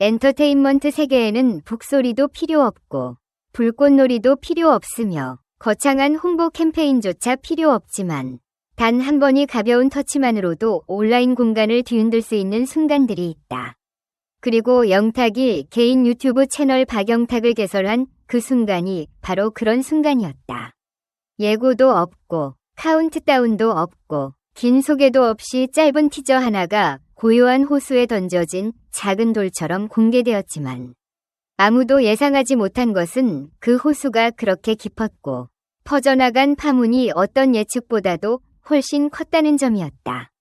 엔터테인먼트 세계에는 북소리도 필요 없고 불꽃놀이도 필요 없으며 거창한 홍보 캠페인조차 필요 없지만 단 한 번이 가벼운 터치만으로도 온라인 공간을 뒤흔들 수 있는 순간들이 있다. 그리고 영탁이 개인 유튜브 채널 박영탁을 개설한 그 순간이 바로 그런 순간이었다. 예고도 없고 카운트다운도 없고 긴 소개도 없이 짧은 티저 하나가 고요한 호수에 던져진 작은 돌처럼 공개되었지만 아무도 예상하지 못한 것은 그 호수가 그렇게 깊었고 퍼져나간 파문이 어떤 예측보다도 훨씬 컸다는 점이었다.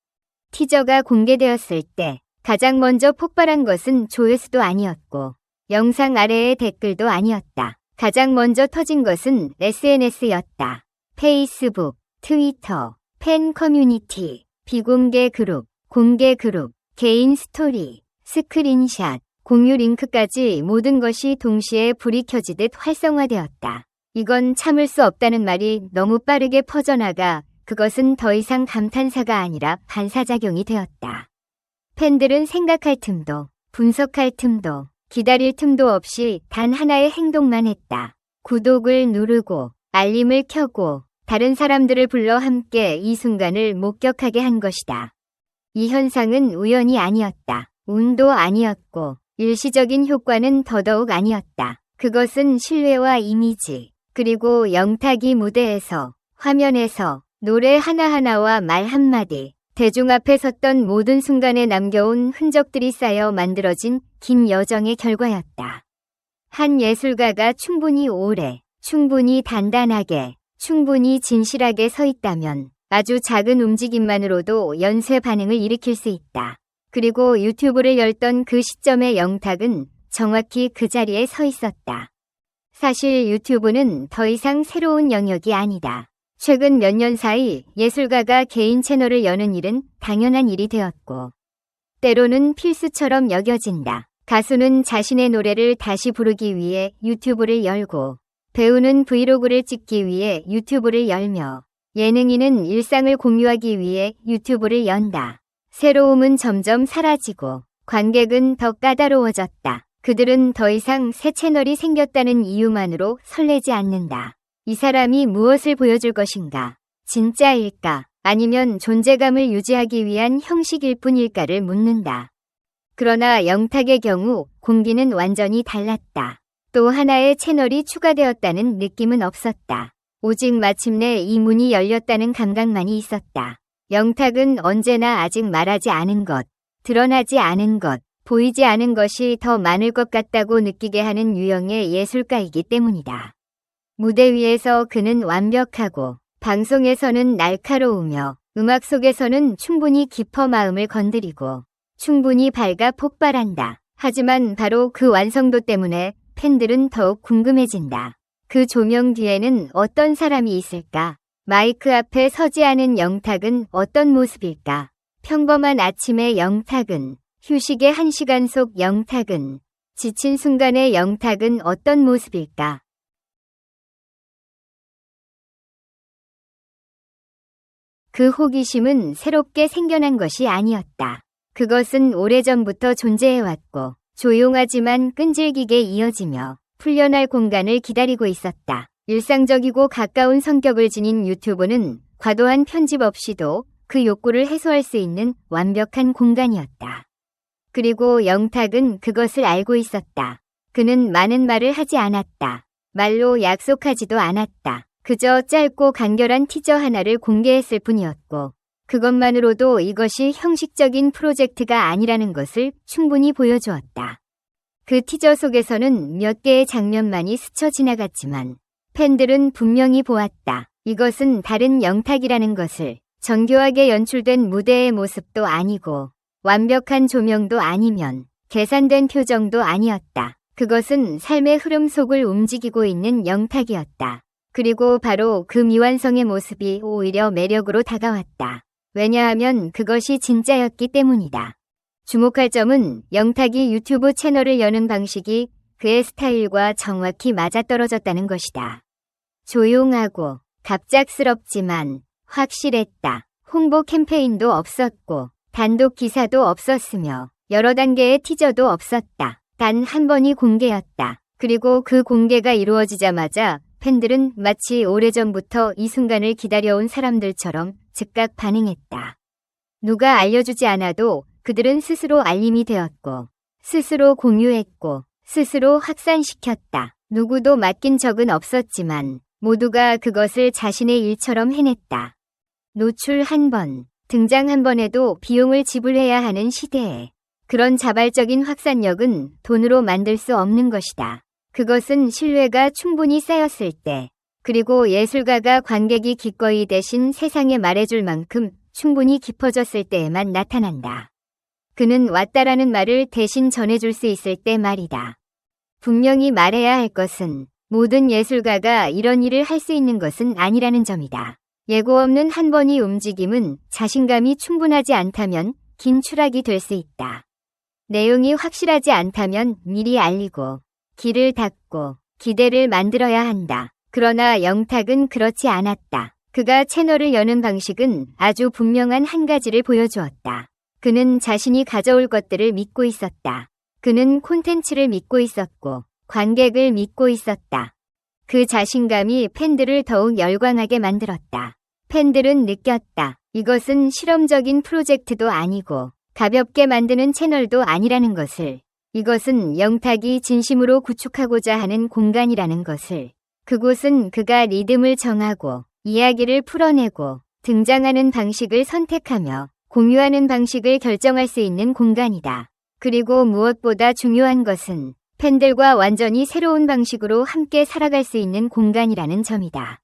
티저가 공개되었을 때 가장 먼저 폭발한 것은 조회수도 아니었고 영상 아래의 댓글도 아니었다. 가장 먼저 터진 것은 SNS였다. 페이스북, 트위터, 팬 커뮤니티, 비공개 그룹, 공개 그룹, 개인 스토리, 스크린샷, 공유 링크까지 모든 것이 동시에 불이 켜지듯 활성화되었다. 이건 참을 수 없다는 말이 너무 빠르게 퍼져나가 그것은 더 이상 감탄사가 아니라 반사작용이 되었다. 팬들은 생각할 틈도, 분석할 틈도, 기다릴 틈도 없이 단 하나의 행동만 했다. 구독을 누르고, 알림을 켜고, 다른 사람들을 불러 함께 이 순간을 목격하게 한 것이다. 이 현상은 우연이 아니었다. 운도 아니었고, 일시적인 효과는 더더욱 아니었다. 그것은 신뢰와 이미지, 그리고 영탁이 무대에서, 화면에서, 노래 하나하나와 말 한마디, 대중 앞에 섰던 모든 순간에 남겨온 흔적들이 쌓여 만들어진 긴 여정의 결과였다. 한 예술가가 충분히 오래, 충분히 단단하게, 충분히 진실하게 서 있다면 아주 작은 움직임만으로도 연쇄 반응을 일으킬 수 있다. 그리고 유튜브를 열던 그 시점의 영탁은 정확히 그 자리에 서 있었다. 사실 유튜브는 더 이상 새로운 영역이 아니다. 최근 몇 년 사이 예술가가 개인 채널을 여는 일은 당연한 일이 되었고, 때로는 필수처럼 여겨진다. 가수는 자신의 노래를 다시 부르기 위해 유튜브를 열고, 배우는 브이로그를 찍기 위해 유튜브를 열며, 예능인은 일상을 공유하기 위해 유튜브를 연다. 새로움은 점점 사라지고, 관객은 더 까다로워졌다. 그들은 더 이상 새 채널이 생겼다는 이유만으로 설레지 않는다. 이 사람이 무엇을 보여줄 것인가? 진짜일까? 아니면 존재감을 유지하기 위한 형식일 뿐일까를 묻는다. 그러나 영탁의 경우 공기는 완전히 달랐다. 또 하나의 채널이 추가되었다는 느낌은 없었다. 오직 마침내 이 문이 열렸다는 감각만이 있었다. 영탁은 언제나 아직 말하지 않은 것, 드러나지 않은 것, 보이지 않은 것이 더 많을 것 같다고 느끼게 하는 유형의 예술가이기 때문이다. 무대 위에서 그는 완벽하고 방송에서는 날카로우며 음악 속에서는 충분히 깊어 마음을 건드리고 충분히 밝아 폭발한다. 하지만 바로 그 완성도 때문에 팬들은 더욱 궁금해진다. 그 조명 뒤에는 어떤 사람이 있을까? 마이크 앞에 서지 않은 영탁은 어떤 모습일까? 평범한 아침의 영탁은, 휴식의 한 시간 속 영탁은, 지친 순간의 영탁은 어떤 모습일까? 그 호기심은 새롭게 생겨난 것이 아니었다. 그것은 오래전부터 존재해왔고, 조용하지만 끈질기게 이어지며 풀려날 공간을 기다리고 있었다. 일상적이고 가까운 성격을 지닌 유튜브는 과도한 편집 없이도 그 욕구를 해소할 수 있는 완벽한 공간이었다. 그리고 영탁은 그것을 알고 있었다. 그는 많은 말을 하지 않았다. 말로 약속하지도 않았다. 그저 짧고 간결한 티저 하나를 공개했을 뿐이었고, 그것만으로도 이것이 형식적인 프로젝트가 아니라는 것을 충분히 보여주었다. 그 티저 속에서는 몇 개의 장면만이 스쳐 지나갔지만, 팬들은 분명히 보았다. 이것은 다른 영탁이라는 것을 정교하게 연출된 무대의 모습도 아니고, 완벽한 조명도 아니면, 계산된 표정도 아니었다. 그것은 삶의 흐름 속을 움직이고 있는 영탁이었다. 그리고 바로 그 미완성의 모습이 오히려 매력으로 다가왔다. 왜냐하면 그것이 진짜였기 때문이다. 주목할 점은 영탁이 유튜브 채널을 여는 방식이 그의 스타일과 정확히 맞아떨어졌다는 것이다. 조용하고 갑작스럽지만 확실했다. 홍보 캠페인도 없었고 단독 기사도 없었으며 여러 단계의 티저도 없었다. 단 한 번이 공개였다. 그리고 그 공개가 이루어지자마자 팬들은 마치 오래전부터 이 순간을 기다려온 사람들처럼 즉각 반응했다. 누가 알려주지 않아도 그들은 스스로 알림이 되었고, 스스로 공유했고, 스스로 확산시켰다. 누구도 맡긴 적은 없었지만, 모두가 그것을 자신의 일처럼 해냈다. 노출 한 번, 등장 한 번에도 비용을 지불해야 하는 시대에 그런 자발적인 확산력은 돈으로 만들 수 없는 것이다. 그것은 신뢰가 충분히 쌓였을 때, 그리고 예술가가 관객이 기꺼이 대신 세상에 말해줄 만큼 충분히 깊어졌을 때에만 나타난다. 그는 왔다라는 말을 대신 전해줄 수 있을 때 말이다. 분명히 말해야 할 것은 모든 예술가가 이런 일을 할 수 있는 것은 아니라는 점이다. 예고 없는 한 번의 움직임은 자신감이 충분하지 않다면 긴 추락이 될 수 있다. 내용이 확실하지 않다면 미리 알리고 길을 닫고 기대를 만들어야 한다. 그러나 영탁은 그렇지 않았다. 그가 채널을 여는 방식은 아주 분명한 한 가지를 보여주었다. 그는 자신이 가져올 것들을 믿고 있었다. 그는 콘텐츠를 믿고 있었고 관객을 믿고 있었다. 그 자신감이 팬들을 더욱 열광하게 만들었다. 팬들은 느꼈다. 이것은 실험적인 프로젝트도 아니고 가볍게 만드는 채널도 아니라는 것을. 이것은 영탁이 진심으로 구축하고자 하는 공간이라는 것을. 그곳은 그가 리듬을 정하고 이야기를 풀어내고 등장하는 방식을 선택하며 공유하는 방식을 결정할 수 있는 공간이다. 그리고 무엇보다 중요한 것은 팬들과 완전히 새로운 방식으로 함께 살아갈 수 있는 공간이라는 점이다.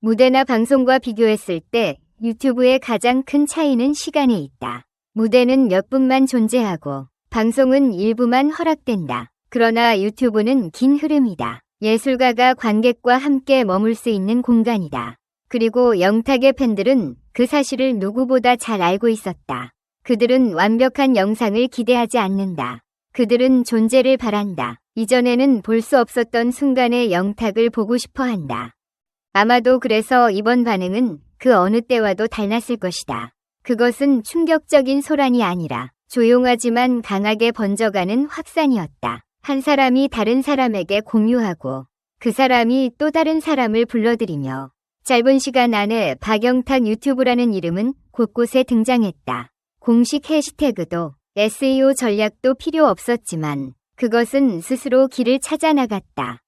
무대나 방송과 비교했을 때 유튜브의 가장 큰 차이는 시간에 있다. 무대는 몇 분만 존재하고 방송은 일부만 허락된다. 그러나 유튜브는 긴 흐름이다. 예술가가 관객과 함께 머물 수 있는 공간이다. 그리고 영탁의 팬들은 그 사실을 누구보다 잘 알고 있었다. 그들은 완벽한 영상을 기대하지 않는다. 그들은 존재를 바란다. 이전에는 볼 수 없었던 순간의 영탁을 보고 싶어 한다. 아마도 그래서 이번 반응은 그 어느 때와도 달랐을 것이다. 그것은 충격적인 소란이 아니라 조용하지만 강하게 번져가는 확산이었다. 한 사람이 다른 사람에게 공유하고 그 사람이 또 다른 사람을 불러들이며 짧은 시간 안에 박영탁 유튜브라는 이름은 곳곳에 등장했다. 공식 해시태그도 SEO 전략도 필요 없었지만 그것은 스스로 길을 찾아 나갔다.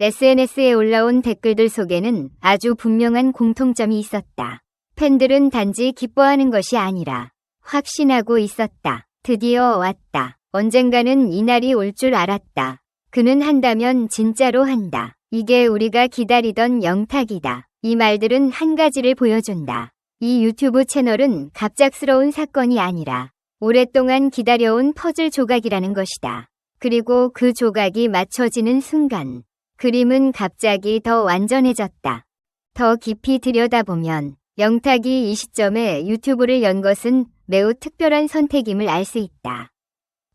SNS에 올라온 댓글들 속에는 아주 분명한 공통점이 있었다. 팬들은 단지 기뻐하는 것이 아니라 확신하고 있었다. 드디어 왔다. 언젠가는 이날이 올 줄 알았다. 그는 한다면 진짜로 한다. 이게 우리가 기다리던 영탁이다. 이 말들은 한 가지를 보여준다. 이 유튜브 채널은 갑작스러운 사건이 아니라 오랫동안 기다려온 퍼즐 조각이라는 것이다. 그리고 그 조각이 맞춰지는 순간 그림은 갑자기 더 완전해졌다. 더 깊이 들여다보면 영탁이 이 시점에 유튜브를 연 것은 매우 특별한 선택임을 알 수 있다.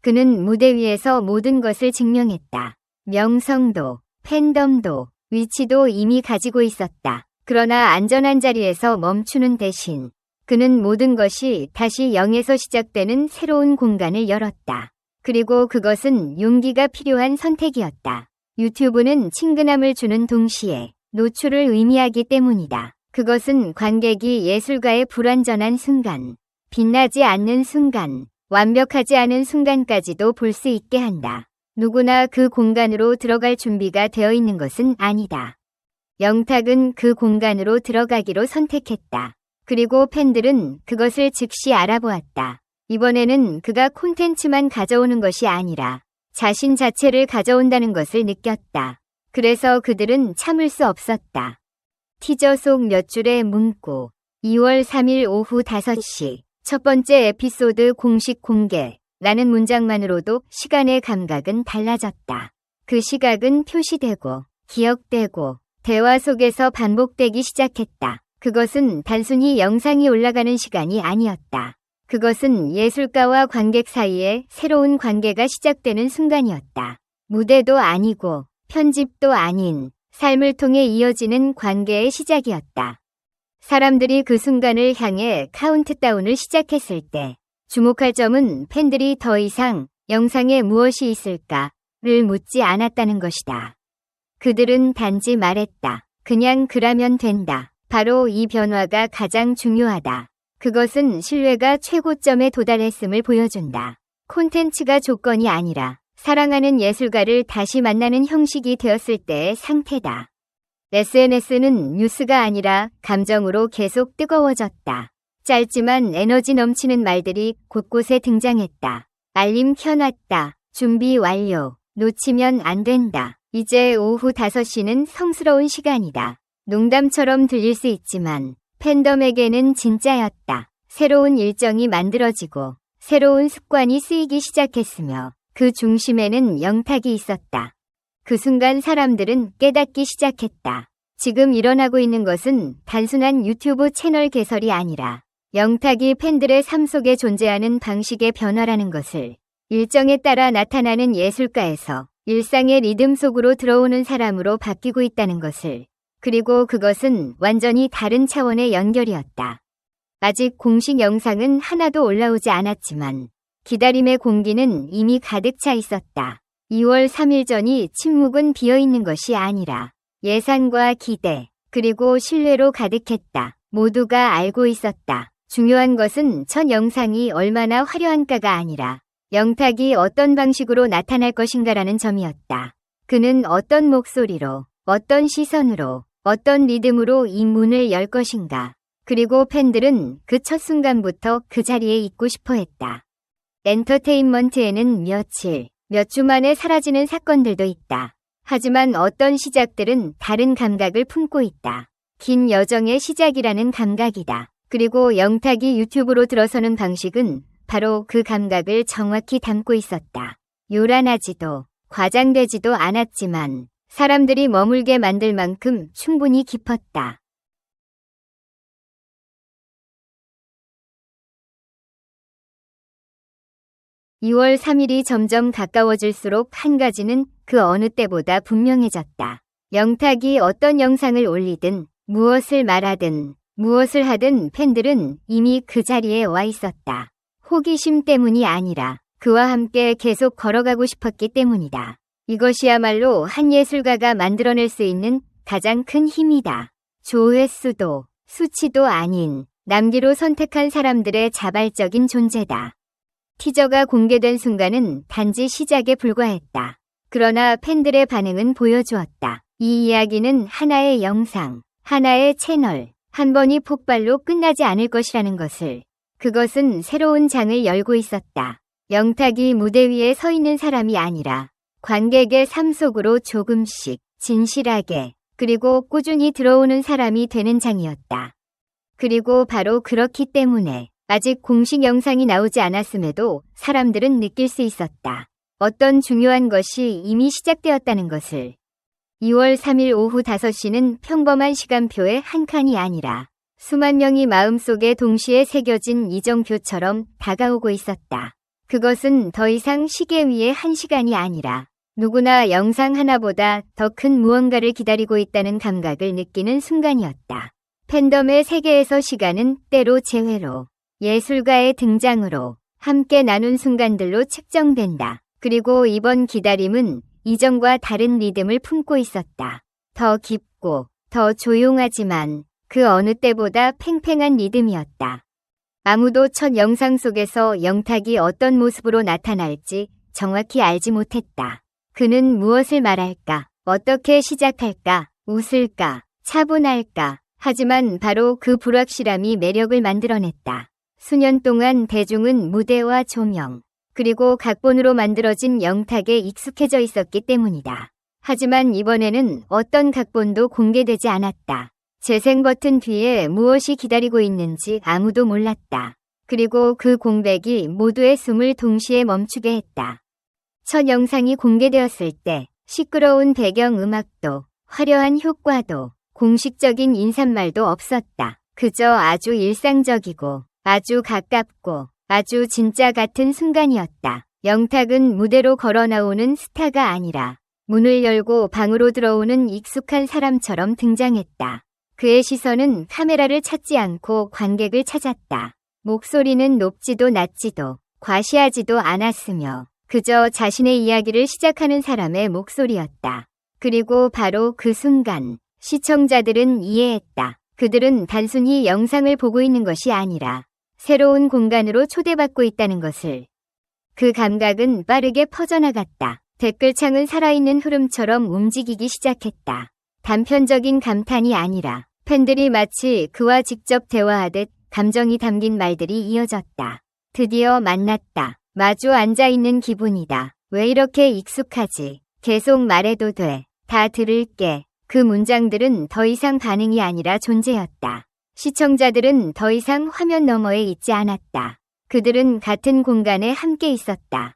그는 무대 위에서 모든 것을 증명했다. 명성도, 팬덤도, 위치도 이미 가지고 있었다. 그러나 안전한 자리에서 멈추는 대신 그는 모든 것이 다시 0에서 시작되는 새로운 공간을 열었다. 그리고 그것은 용기가 필요한 선택이었다. 유튜브는 친근함을 주는 동시에 노출을 의미하기 때문이다. 그것은 관객이 예술가의 불완전한 순간, 빛나지 않는 순간, 완벽하지 않은 순간까지도 볼 수 있게 한다. 누구나 그 공간으로 들어갈 준비가 되어 있는 것은 아니다. 영탁은 그 공간으로 들어가기로 선택했다. 그리고 팬들은 그것을 즉시 알아보았다. 이번에는 그가 콘텐츠만 가져오는 것이 아니라 자신 자체를 가져온다는 것을 느꼈다. 그래서 그들은 참을 수 없었다. 티저 속 몇 줄의 문구. 2월 3일 오후 5시. 첫 번째 에피소드 공식 공개. 라는 문장만으로도 시간의 감각은 달라졌다. 그 시각은 표시되고, 기억되고, 대화 속에서 반복되기 시작했다. 그것은 단순히 영상이 올라가는 시간이 아니었다. 그것은 예술가와 관객 사이에 새로운 관계가 시작되는 순간이었다. 무대도 아니고 편집도 아닌 삶을 통해 이어지는 관계의 시작이었다. 사람들이 그 순간을 향해 카운트다운을 시작했을 때 주목할 점은 팬들이 더 이상 영상에 무엇이 있을까를 묻지 않았다는 것이다. 그들은 단지 말했다. 그냥 그라면 된다. 바로 이 변화가 가장 중요하다. 그것은 신뢰가 최고점에 도달했음을 보여준다. 콘텐츠가 조건이 아니라 사랑하는 예술가를 다시 만나는 형식이 되었을 때의 상태다. SNS는 뉴스가 아니라 감정으로 계속 뜨거워졌다. 짧지만 에너지 넘치는 말들이 곳곳에 등장했다. 알림 켜놨다. 준비 완료. 놓치면 안 된다. 이제 오후 5시는 성스러운 시간이다. 농담처럼 들릴 수 있지만 팬덤에게는 진짜였다. 새로운 일정이 만들어지고 새로운 습관이 쓰이기 시작했으며 그 중심에는 영탁이 있었다. 그 순간 사람들은 깨닫기 시작했다. 지금 일어나고 있는 것은 단순한 유튜브 채널 개설이 아니라 영탁이 팬들의 삶 속에 존재하는 방식의 변화라는 것을 일정에 따라 나타나는 예술가에서 일상의 리듬 속으로 들어오는 사람으로 바뀌고 있다는 것을 그리고 그것은 완전히 다른 차원의 연결이었다. 아직 공식 영상은 하나도 올라오지 않았지만 기다림의 공기는 이미 가득 차 있었다. 2월 3일 전이 침묵은 비어 있는 것이 아니라 예상과 기대, 그리고 신뢰로 가득했다. 모두가 알고 있었다. 중요한 것은 첫 영상이 얼마나 화려한가가 아니라 영탁이 어떤 방식으로 나타날 것인가라는 점이었다. 그는 어떤 목소리로, 어떤 시선으로, 어떤 리듬으로 이 문을 열 것인가. 그리고 팬들은 그 첫 순간부터 그 자리에 있고 싶어 했다. 엔터테인먼트에는 며칠, 몇 주 만에 사라지는 사건들도 있다. 하지만 어떤 시작들은 다른 감각을 품고 있다. 긴 여정의 시작이라는 감각이다. 그리고 영탁이 유튜브로 들어서는 방식은 바로 그 감각을 정확히 담고 있었다. 요란하지도 과장되지도 않았지만 사람들이 머물게 만들 만큼 충분히 깊었다. 2월 3일이 점점 가까워질수록 한 가지는 그 어느 때보다 분명해졌다. 영탁이 어떤 영상을 올리든 무엇을 말하든 무엇을 하든 팬들은 이미 그 자리에 와 있었다. 호기심 때문이 아니라 그와 함께 계속 걸어가고 싶었기 때문이다. 이것이야말로 한 예술가가 만들어낼 수 있는 가장 큰 힘이다. 조회수도 수치도 아닌 남기로 선택한 사람들의 자발적인 존재다. 티저가 공개된 순간은 단지 시작에 불과했다. 그러나 팬들의 반응은 보여주었다. 이 이야기는 하나의 영상, 하나의 채널, 한 번이 폭발로 끝나지 않을 것이라는 것을. 그것은 새로운 장을 열고 있었다. 영탁이 무대 위에 서 있는 사람이 아니라 관객의 삶 속으로 조금씩 진실하게 그리고 꾸준히 들어오는 사람이 되는 장이었다. 그리고 바로 그렇기 때문에 아직 공식 영상이 나오지 않았음에도 사람들은 느낄 수 있었다. 어떤 중요한 것이 이미 시작되었다는 것을. 2월 3일 오후 5시는 평범한 시간표의 한 칸이 아니라 수만 명이 마음속에 동시에 새겨진 이정표처럼 다가오고 있었다. 그것은 더 이상 시계 위의 한 시간이 아니라 누구나 영상 하나보다 더 큰 무언가를 기다리고 있다는 감각을 느끼는 순간이었다. 팬덤의 세계에서 시간은 때로 재회로 예술가의 등장으로 함께 나눈 순간들로 측정된다. 그리고 이번 기다림은 이전과 다른 리듬을 품고 있었다. 더 깊고 더 조용하지만 그 어느 때보다 팽팽한 리듬이었다. 아무도 첫 영상 속에서 영탁이 어떤 모습으로 나타날지 정확히 알지 못했다. 그는 무엇을 말할까? 어떻게 시작할까? 웃을까? 차분할까? 하지만 바로 그 불확실함이 매력을 만들어냈다. 수년 동안 대중은 무대와 조명, 그리고 각본으로 만들어진 영탁에 익숙해져 있었기 때문이다. 하지만 이번에는 어떤 각본도 공개되지 않았다. 재생 버튼 뒤에 무엇이 기다리고 있는지 아무도 몰랐다. 그리고 그 공백이 모두의 숨을 동시에 멈추게 했다. 첫 영상이 공개되었을 때 시끄러운 배경 음악도 화려한 효과도 공식적인 인사말도 없었다. 그저 아주 일상적이고 아주 가깝고 아주 진짜 같은 순간이었다. 영탁은 무대로 걸어 나오는 스타가 아니라 문을 열고 방으로 들어오는 익숙한 사람처럼 등장했다. 그의 시선은 카메라를 찾지 않고 관객을 찾았다. 목소리는 높지도 낮지도 과시하지도 않았으며 그저 자신의 이야기를 시작하는 사람의 목소리였다. 그리고 바로 그 순간 시청자들은 이해했다. 그들은 단순히 영상을 보고 있는 것이 아니라 새로운 공간으로 초대받고 있다는 것을. 그 감각은 빠르게 퍼져나갔다. 댓글창은 살아있는 흐름처럼 움직이기 시작했다. 단편적인 감탄이 아니라 팬들이 마치 그와 직접 대화하듯 감정이 담긴 말들이 이어졌다. 드디어 만났다. 마주 앉아있는 기분이다. 왜 이렇게 익숙하지? 계속 말해도 돼. 다 들을게. 그 문장들은 더 이상 반응이 아니라 존재였다. 시청자들은 더 이상 화면 너머에 있지 않았다. 그들은 같은 공간에 함께 있었다.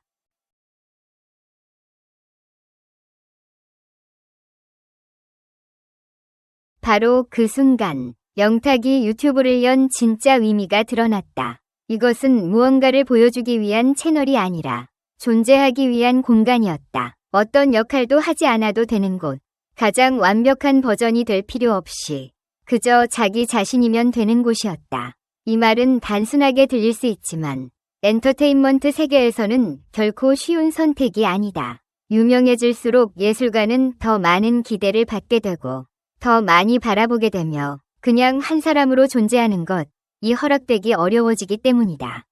바로 그 순간 영탁이 유튜브를 연 진짜 의미가 드러났다. 이것은 무언가를 보여주기 위한 채널이 아니라 존재하기 위한 공간이었다. 어떤 역할도 하지 않아도 되는 곳. 가장 완벽한 버전이 될 필요 없이 그저 자기 자신이면 되는 곳이었다. 이 말은 단순하게 들릴 수 있지만 엔터테인먼트 세계에서는 결코 쉬운 선택이 아니다. 유명해질수록 예술가는 더 많은 기대를 받게 되고 더 많이 바라보게 되며 그냥 한 사람으로 존재하는 것, 이 허락되기 어려워지기 때문이다.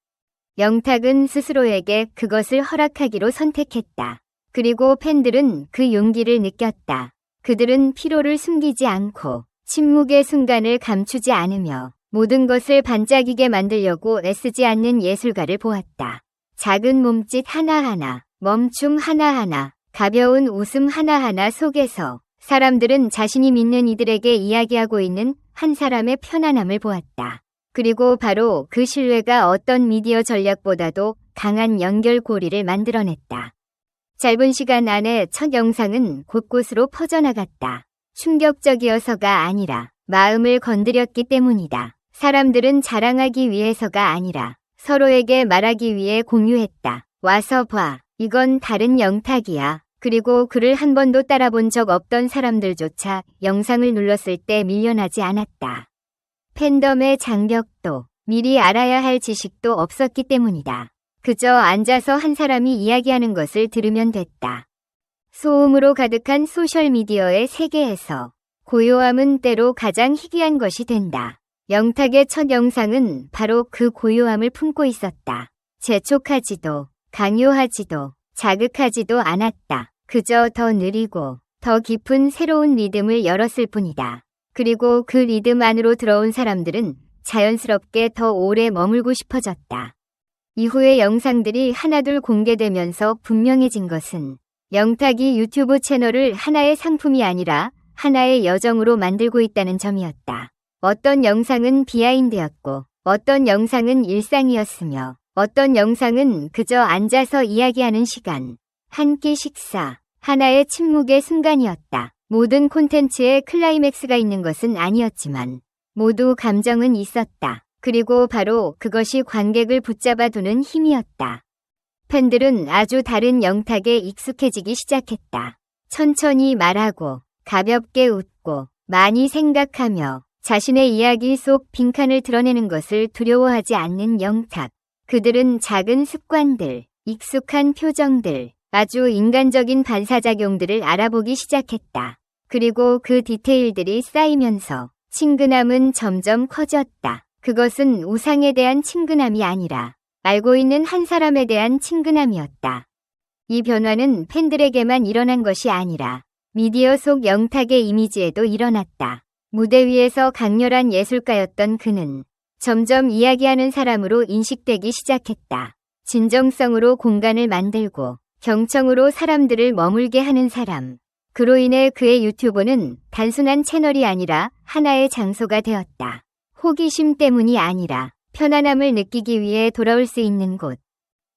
영탁은 스스로에게 그것을 허락하기로 선택했다. 그리고 팬들은 그 용기를 느꼈다. 그들은 피로를 숨기지 않고 침묵의 순간을 감추지 않으며 모든 것을 반짝이게 만들려고 애쓰지 않는 예술가를 보았다. 작은 몸짓 하나하나, 멈춤 하나하나, 가벼운 웃음 하나하나 속에서 사람들은 자신이 믿는 이들에게 이야기하고 있는 한 사람의 편안함을 보았다. 그리고 바로 그 신뢰가 어떤 미디어 전략보다도 강한 연결고리를 만들어냈다. 짧은 시간 안에 첫 영상은 곳곳으로 퍼져나갔다. 충격적이어서가 아니라 마음을 건드렸기 때문이다. 사람들은 자랑하기 위해서가 아니라 서로에게 말하기 위해 공유했다. 와서 봐. 이건 다른 영탁이야. 그리고 그를 한 번도 따라본 적 없던 사람들조차 영상을 눌렀을 때 밀려나지 않았다. 팬덤의 장벽도 미리 알아야 할 지식도 없었기 때문이다. 그저 앉아서 한 사람이 이야기하는 것을 들으면 됐다. 소음으로 가득한 소셜미디어의 세계에서 고요함은 때로 가장 희귀한 것이 된다. 영탁의 첫 영상은 바로 그 고요함을 품고 있었다. 재촉하지도, 강요하지도, 자극하지도 않았다. 그저 더 느리고 더 깊은 새로운 리듬을 열었을 뿐이다. 그리고 그 리듬 안으로 들어온 사람들은 자연스럽게 더 오래 머물고 싶어졌다. 이후의 영상들이 하나둘 공개되면서 분명해진 것은 영탁이 유튜브 채널을 하나의 상품이 아니라 하나의 여정으로 만들고 있다는 점이었다. 어떤 영상은 비하인드였고, 어떤 영상은 일상이었으며, 어떤 영상은 그저 앉아서 이야기하는 시간, 한 끼 식사, 하나의 침묵의 순간이었다. 모든 콘텐츠에 클라이맥스가 있는 것은 아니었지만 모두 감정은 있었다. 그리고 바로 그것이 관객을 붙잡아 두는 힘이었다. 팬들은 아주 다른 영탁에 익숙해지기 시작했다. 천천히 말하고 가볍게 웃고 많이 생각하며 자신의 이야기 속 빈칸을 드러내는 것을 두려워하지 않는 영탁. 그들은 작은 습관들, 익숙한 표정들, 아주 인간적인 반사작용들을 알아보기 시작했다. 그리고 그 디테일들이 쌓이면서 친근함은 점점 커졌다. 그것은 우상에 대한 친근함이 아니라 알고 있는 한 사람에 대한 친근함이었다. 이 변화는 팬들에게만 일어난 것이 아니라 미디어 속 영탁의 이미지에도 일어났다. 무대 위에서 강렬한 예술가였던 그는 점점 이야기하는 사람으로 인식되기 시작했다. 진정성으로 공간을 만들고 경청으로 사람들을 머물게 하는 사람. 그로 인해 그의 유튜브는 단순한 채널이 아니라 하나의 장소가 되었다. 호기심 때문이 아니라 편안함을 느끼기 위해 돌아올 수 있는 곳.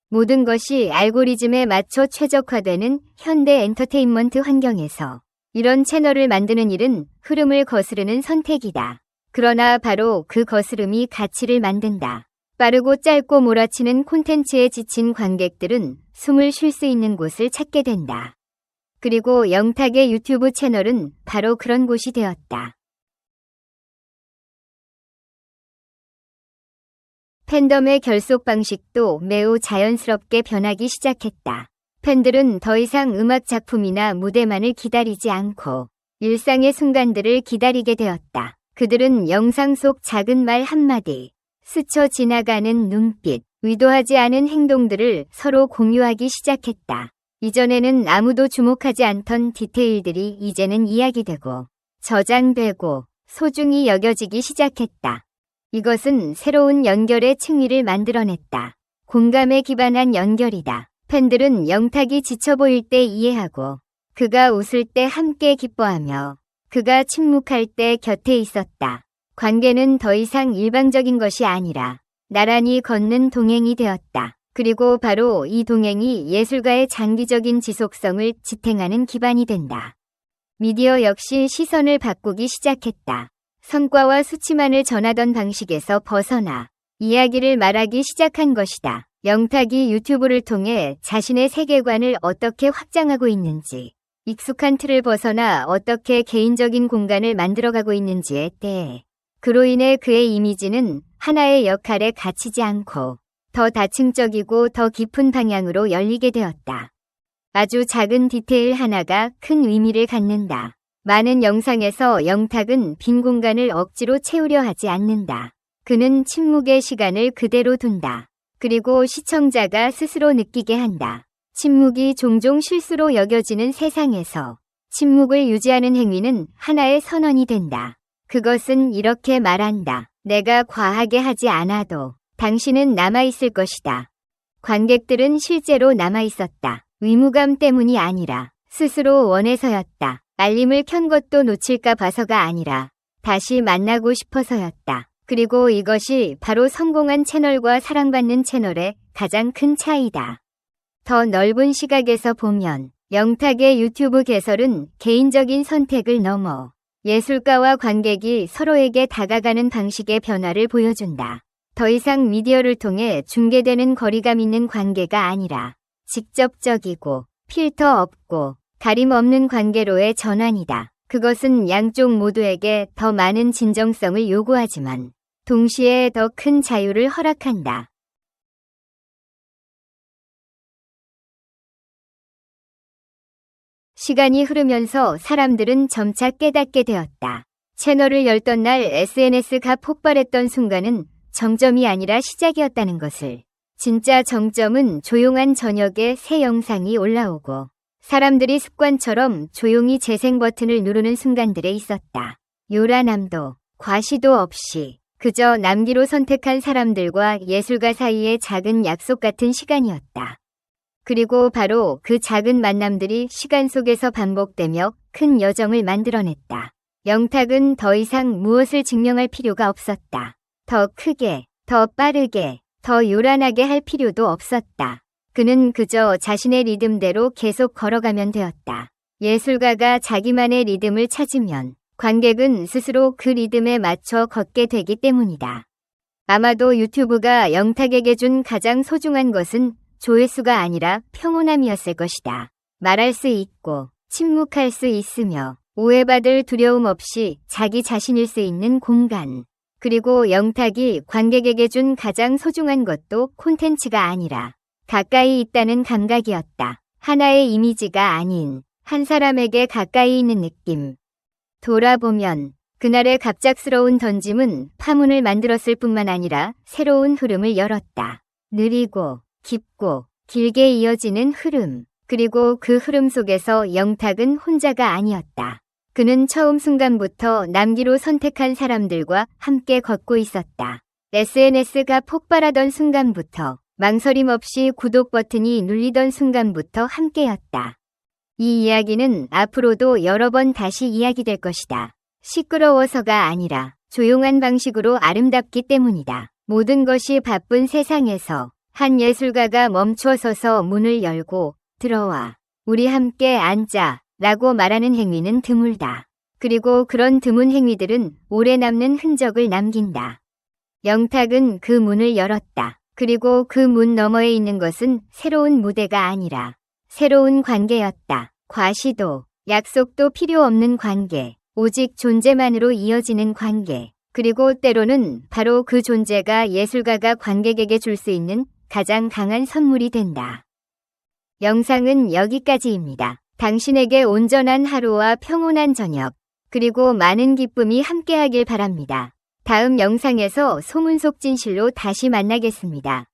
모든 것이 알고리즘에 맞춰 최적화되는 현대 엔터테인먼트 환경에서 이런 채널을 만드는 일은 흐름을 거스르는 선택이다. 그러나 바로 그 거스름이 가치를 만든다. 빠르고 짧고 몰아치는 콘텐츠에 지친 관객들은 숨을 쉴 수 있는 곳을 찾게 된다. 그리고 영탁의 유튜브 채널은 바로 그런 곳이 되었다. 팬덤의 결속 방식도 매우 자연스럽게 변하기 시작했다. 팬들은 더 이상 음악 작품이나 무대만을 기다리지 않고 일상의 순간들을 기다리게 되었다. 그들은 영상 속 작은 말 한마디, 스쳐 지나가는 눈빛, 의도하지 않은 행동들을 서로 공유하기 시작했다. 이전에는 아무도 주목하지 않던 디테일들이 이제는 이야기되고 저장되고 소중히 여겨지기 시작했다. 이것은 새로운 연결의 층위를 만들어냈다. 공감에 기반한 연결이다. 팬들은 영탁이 지쳐 보일 때 이해하고 그가 웃을 때 함께 기뻐하며 그가 침묵할 때 곁에 있었다. 관계는 더 이상 일방적인 것이 아니라 나란히 걷는 동행이 되었다. 그리고 바로 이 동행이 예술가의 장기적인 지속성을 지탱하는 기반이 된다. 미디어 역시 시선을 바꾸기 시작했다. 성과와 수치만을 전하던 방식에서 벗어나 이야기를 말하기 시작한 것이다. 영탁이 유튜브를 통해 자신의 세계관을 어떻게 확장하고 있는지, 익숙한 틀을 벗어나 어떻게 개인적인 공간을 만들어가고 있는지에 대해 그로 인해 그의 이미지는 하나의 역할에 갇히지 않고 더 다층적이고 더 깊은 방향으로 열리게 되었다. 아주 작은 디테일 하나가 큰 의미를 갖는다. 많은 영상에서 영탁은 빈 공간을 억지로 채우려 하지 않는다. 그는 침묵의 시간을 그대로 둔다. 그리고 시청자가 스스로 느끼게 한다. 침묵이 종종 실수로 여겨지는 세상에서 침묵을 유지하는 행위는 하나의 선언이 된다. 그것은 이렇게 말한다. 내가 과하게 하지 않아도 당신은 남아있을 것이다. 관객들은 실제로 남아있었다. 의무감 때문이 아니라 스스로 원해서였다. 알림을 켠 것도 놓칠까 봐서가 아니라 다시 만나고 싶어서였다. 그리고 이것이 바로 성공한 채널과 사랑받는 채널의 가장 큰 차이다. 더 넓은 시각에서 보면 영탁의 유튜브 개설은 개인적인 선택을 넘어 예술가와 관객이 서로에게 다가가는 방식의 변화를 보여준다. 더 이상 미디어를 통해 중계되는 거리감 있는 관계가 아니라 직접적이고 필터 없고 가림 없는 관계로의 전환이다. 그것은 양쪽 모두에게 더 많은 진정성을 요구하지만 동시에 더 큰 자유를 허락한다. 시간이 흐르면서 사람들은 점차 깨닫게 되었다. 채널을 열던 날 SNS가 폭발했던 순간은 정점이 아니라 시작이었다는 것을. 진짜 정점은 조용한 저녁에 새 영상이 올라오고 사람들이 습관처럼 조용히 재생 버튼을 누르는 순간들에 있었다. 요란함도 과시도 없이 그저 남기로 선택한 사람들과 예술가 사이의 작은 약속 같은 시간이었다. 그리고 바로 그 작은 만남들이 시간 속에서 반복되며 큰 여정을 만들어냈다. 영탁은 더 이상 무엇을 증명할 필요가 없었다. 더 크게, 더 빠르게, 더 요란하게 할 필요도 없었다. 그는 그저 자신의 리듬대로 계속 걸어가면 되었다. 예술가가 자기만의 리듬을 찾으면 관객은 스스로 그 리듬에 맞춰 걷게 되기 때문이다. 아마도 유튜브가 영탁에게 준 가장 소중한 것은 조회수가 아니라 평온함이었을 것이다. 말할 수 있고 침묵할 수 있으며 오해받을 두려움 없이 자기 자신일 수 있는 공간. 그리고 영탁이 관객에게 준 가장 소중한 것도 콘텐츠가 아니라 가까이 있다는 감각이었다. 하나의 이미지가 아닌 한 사람에게 가까이 있는 느낌. 돌아보면 그날의 갑작스러운 던짐은 파문을 만들었을 뿐만 아니라 새로운 흐름을 열었다. 느리고 깊고 길게 이어지는 흐름. 그리고 그 흐름 속에서 영탁은 혼자가 아니었다. 그는 처음 순간부터 남기로 선택한 사람들과 함께 걷고 있었다. SNS가 폭발하던 순간부터 망설임 없이 구독 버튼이 눌리던 순간부터 함께였다. 이 이야기는 앞으로도 여러 번 다시 이야기될 것이다. 시끄러워서가 아니라 조용한 방식으로 아름답기 때문이다. 모든 것이 바쁜 세상에서 한 예술가가 멈추어서서 문을 열고 들어와 우리 함께 앉자 라고 말하는 행위는 드물다. 그리고 그런 드문 행위들은 오래 남는 흔적을 남긴다. 영탁은 그 문을 열었다. 그리고 그 문 너머에 있는 것은 새로운 무대가 아니라 새로운 관계였다. 과시도, 약속도 필요 없는 관계, 오직 존재만으로 이어지는 관계. 그리고 때로는 바로 그 존재가 예술가가 관객에게 줄 수 있는 가장 강한 선물이 된다. 영상은 여기까지입니다. 당신에게 온전한 하루와 평온한 저녁, 그리고 많은 기쁨이 함께하길 바랍니다. 다음 영상에서 소문 속 진실로 다시 만나겠습니다.